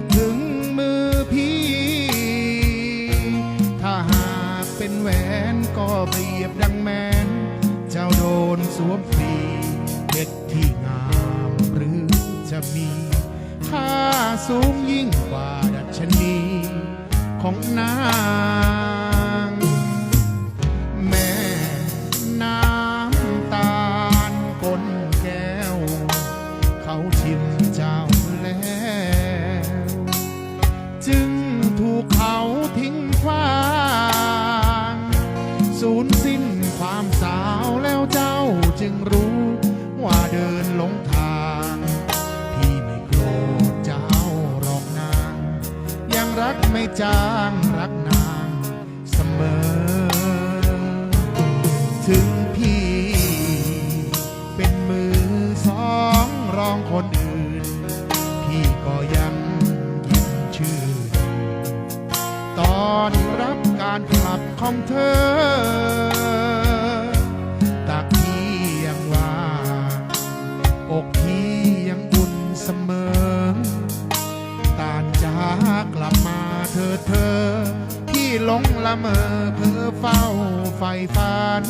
ดถึงมือพี่ ถ้าหากเป็นแหวนก็เปรียบดังแมน เจ้าโดนสวมฟรีเพชรที่งามหรือจะมีค่าสูงยิ่งกว่าดัชนีของนางแม่น้ำตาลก้นแก้ว เขาชิม สูญสิ้นความสาวแล้วเจ้าจึงรู้ว่าเดินหลงทาง พี่ไม่โกรธเจ้าหรอกนาง ยังรักไม่จางรัการกลับของเธอ ตักพี่ยังว่างอกพี่ยังอุ่นเสมอ ตานจากลับมาเธอเธอ พี่หลงละเมอเพ้อเฝ้าไฟฝัน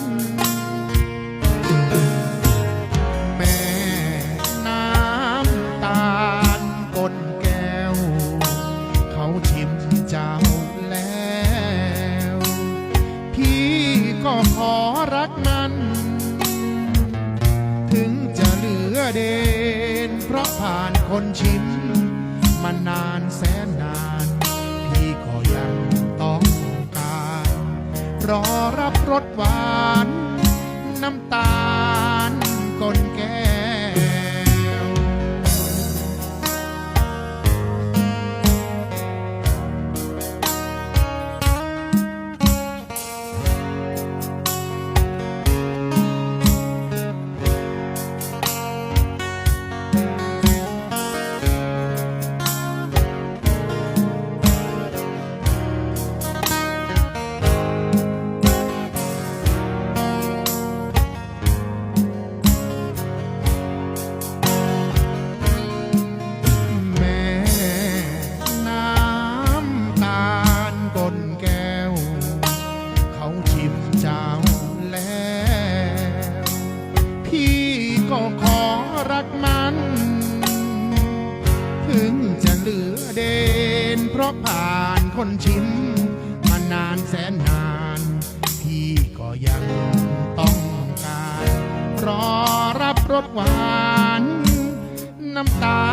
นั้น ถึงจะเหลือเดน เพราะผ่านคนชิมมานานแสนนาน พี่ก็ยังต้องการ รอรับรสหวาน ก็ขอรักมัน ถึงจะเหลือเดน เพราะผ่านคนชิม มานานแสนนาน พี่ก็ยังต้องการ รอรับรสหวาน น้ำตา